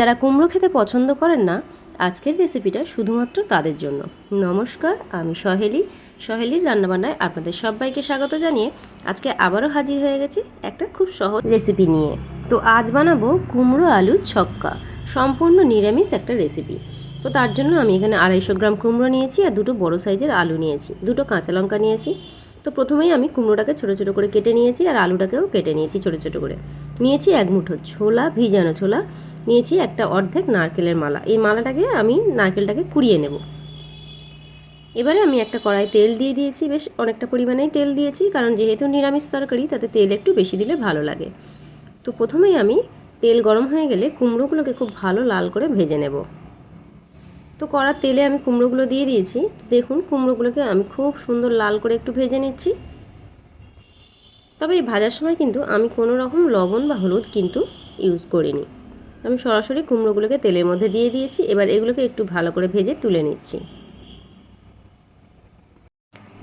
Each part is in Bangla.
যারা কুমড়ো খেতে পছন্দ করেন না, আজকের রেসিপিটা শুধুমাত্র তাদের জন্য। নমস্কার, আমি সহেলি। সহেলির রান্নাবান্নায় আপনাদের সবাইকে স্বাগত জানিয়ে আজকে আবারও হাজির হয়ে গেছি একটা খুব সহজ রেসিপি নিয়ে। তো আজ বানাবো কুমড়ো আলু ছক্কা। সম্পূর্ণ নিরামিষ একটা রেসিপি তো তার জন্য আমি এখানে আড়াইশো গ্রাম কুমড়ো নিয়েছি আর দুটো বড় সাইজের আলু নিয়েছি। দুটো কাঁচা লঙ্কা নিয়েছি। তো প্রথমেই আমি কুমড়োটাকে ছোটো ছোটো করে কেটে নিয়েছি আর আলুটাকেও কেটে নিয়েছি ছোটো ছোটো করে। নিয়েছি এক মুঠো ছোলা, ভিজানো ছোলা। নিয়েছি একটা অর্ধেক নারকেলের মালা। এই মালাটাকে আমি নারকেলটাকে কুড়িয়ে নেব। এবারে আমি একটা কড়াই তেল দিয়ে দিয়েছি। বেশ অনেকটা পরিমাণেই তেল দিয়েছি, কারণ যেহেতু নিরামিষ তরকারি, তাতে তেল একটু বেশি দিলে ভালো লাগে। তো প্রথমেই আমি তেল গরম হয়ে গেলে কুমড়োগুলোকে খুব ভালো লাল করে ভেজে নেব। তো কড়ার তেলে আমি কুমড়োগুলো দিয়ে দিয়েছি। দেখুন, কুমড়োগুলোকে আমি খুব সুন্দর লাল করে একটু ভেজে নিচ্ছি। তবে এই ভাজার সময় কিন্তু আমি কোনো রকম লবণ বা হলুদ কিন্তু ইউজ করিনি। আমি সরাসরি কুমড়োগুলোকে তেলের মধ্যে দিয়ে দিয়েছি। এবার এগুলোকে একটু ভালো করে ভেজে তুলে নিচ্ছি।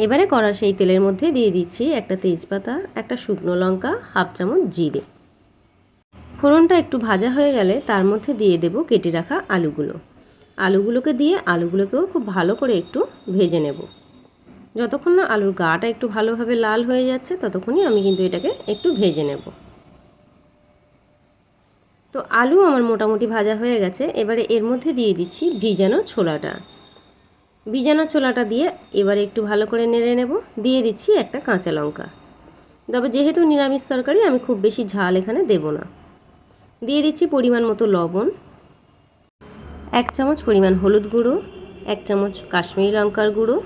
এবারে কড়া সেই তেলের মধ্যে দিয়ে দিচ্ছি একটা তেজপাতা, একটা শুকনো লঙ্কা, হাফ চামচ জিরে। ফোড়নটা একটু ভাজা হয়ে গেলে তার মধ্যে দিয়ে দেব কেটে রাখা আলুগুলো। আলুগুলোকে দিয়ে আলুগুলোকেও খুব ভালো করে একটু ভেজে নেব। যতক্ষণ না আলুর গাটা একটু ভালোভাবে লাল হয়ে যাচ্ছে, ততক্ষণই আমি কিন্তু এটাকে একটু ভেজে নেব। তো আলু আমার মোটামুটি ভাজা হয়ে গেছে। এবারে এর মধ্যে দিয়ে দিচ্ছি ভিজানো ছোলাটা। ভিজানো ছোলাটা দিয়ে এবারে একটু ভালো করে নেড়ে নেব। দিয়ে দিচ্ছি একটা কাঁচা লঙ্কা। তবে যেহেতু নিরামিষ তরকারি, আমি খুব বেশি ঝাল এখানে দেব না। দিয়ে দিচ্ছি পরিমাণ মতো লবণ। এক চামচ পরিমাণ হলুদ গুঁড়ো, এক চামচ কাশ্মীরি লঙ্কার গুঁড়ো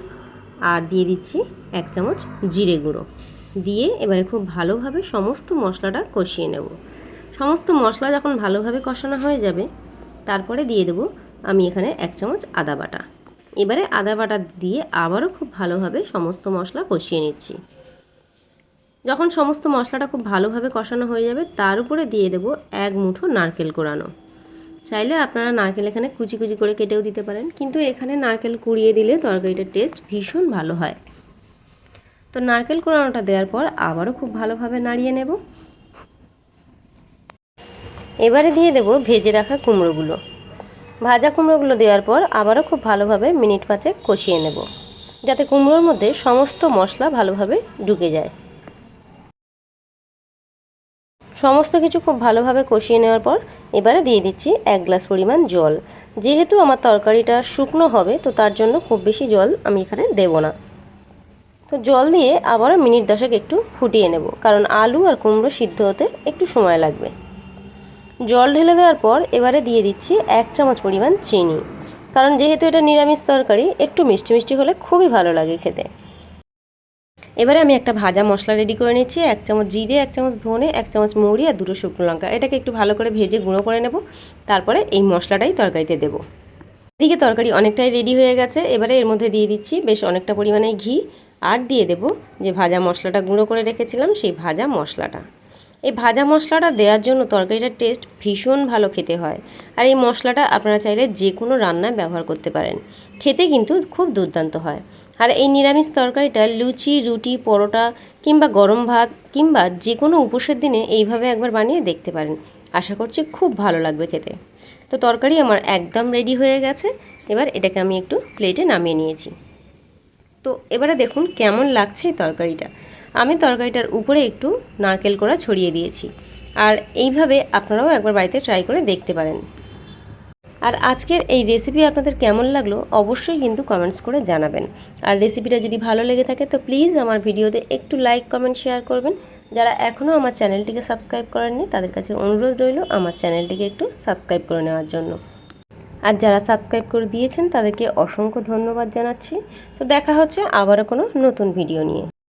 আর দিয়ে দিচ্ছি এক চামচ জিরে গুঁড়ো। দিয়ে এবারে খুব ভালোভাবে সমস্ত মশলাটা কষিয়ে নেব। সমস্ত মশলা যখন ভালোভাবে কষানো হয়ে যাবে, তারপরে দিয়ে দেবো আমি এখানে এক চামচ আদা বাটা। এবারে আদা বাটা দিয়ে আবারও খুব ভালোভাবে সমস্ত মশলা কষিয়ে নিচ্ছি। যখন সমস্ত মশলাটা খুব ভালোভাবে কষানো হয়ে যাবে, তার উপরে দিয়ে দেবো এক মুঠো নারকেল কোড়ানো চাইলে আপনারা নারকেল এখানে কুচি কুচি করে কেটেও দিতে পারেন। কিন্তু এখানে নারকেল কুড়িয়ে দিলে তরকারিটার টেস্ট ভীষণ ভালো হয়। তো নারকেল কোড়ানোটা দেওয়ার পর আবারও খুব ভালোভাবে নাড়িয়ে নেব। এবারে দিয়ে দেব ভেজে রাখা কুমড়োগুলো। ভাজা কুমড়োগুলো দেওয়ার পর আবারও খুব ভালোভাবে মিনিট পাঁচেক কষিয়ে নেব। যাতে কুমড়োর মধ্যে সমস্ত মশলা ভালোভাবে ঢুকে যায়। সমস্ত কিছু খুব ভালোভাবে কষিয়ে নেওয়ার পর এবারে দিয়ে দিচ্ছি এক গ্লাস পরিমাণ জল। যেহেতু আমার তরকারিটা শুকনো হবে, তো তার জন্য খুব বেশি জল আমি এখানে দেব না। তো জল দিয়ে আবারও মিনিট দশেক একটু ফুটিয়ে নেব, কারণ আলু আর কুমড়ো সিদ্ধ হতে একটু সময় লাগবে। জল ঢেলে দেওয়ার পর এবারে দিয়ে দিচ্ছি এক চামচ পরিমাণ চিনি, কারণ যেহেতু এটা নিরামিষ তরকারি, একটু মিষ্টি মিষ্টি হলে খুবই ভালো লাগে খেতে। এবারে আমি একটা ভাজা মশলা রেডি করে নিচ্ছি, এক চামচ জিরে, এক চামচ ধনে, এক চামচ মৌরি আর দুটো শুকনো লঙ্কা। এটাকে একটু ভালো করে ভেজে গুঁড়ো করে নেব, তারপরে এই মশলাটাই তরকারিতে দেবো। এদিকে তরকারি অনেকটাই রেডি হয়ে গেছে, এবারে এর মধ্যে দিয়ে দিচ্ছি বেশ অনেকটা পরিমাণে ঘি, আর দিয়ে দেব যে ভাজা মশলাটা গুঁড়ো করে রেখেছিলাম সেই ভাজা মশলাটা। এই ভাজা মশলাটা দেওয়ার জন্য তরকারিটার টেস্ট ভীষণ ভালো খেতে হয়। আর এই মশলাটা আপনারা চাইলে যে কোনো রান্নায় ব্যবহার করতে পারেন। খেতে কিন্তু খুব দুর্দান্ত হয়। আর এই নিরামিষ তরকারিটা লুচি, রুটি, পরোটা কিংবা গরম ভাত কিংবা যে কোনো উপোসের দিনে এইভাবে একবার বানিয়ে দেখতে পারেন। আশা করছি খুব ভালো লাগবে খেতে। তো তরকারি আমার একদম রেডি হয়ে গেছে। এবার এটাকে আমি একটু প্লেটে নামিয়ে নিয়েছি। তো এবারে দেখুন কেমন লাগছে এই তরকারিটা। আমি তরকারিটার উপরে একটু নারকেল কোড়া ছড়িয়ে দিয়েছি। আর এইভাবে আপনারাও একবার বাড়িতে ট্রাই করে দেখতে পারেন। আর আজকের এই রেসিপি আপনাদের কেমন লাগল অবশ্যই কিন্তু কমেন্টস করে জানাবেন। আর রেসিপিটা যদি ভালো লেগে থাকে তো প্লিজ আমার ভিডিওতে একটু লাইক, কমেন্ট, শেয়ার করবেন। যারা এখনও আমার চ্যানেলটিকে সাবস্ক্রাইব করেননি তাদের কাছে অনুরোধ রইল আমার চ্যানেলটিকে একটু সাবস্ক্রাইব করে নেওয়ার জন্য। আর যারা সাবস্ক্রাইব করে দিয়েছেন তাদেরকে অসংখ্য ধন্যবাদ জানাচ্ছি। তো দেখা হচ্ছে আবারও কোনো নতুন ভিডিও নিয়ে।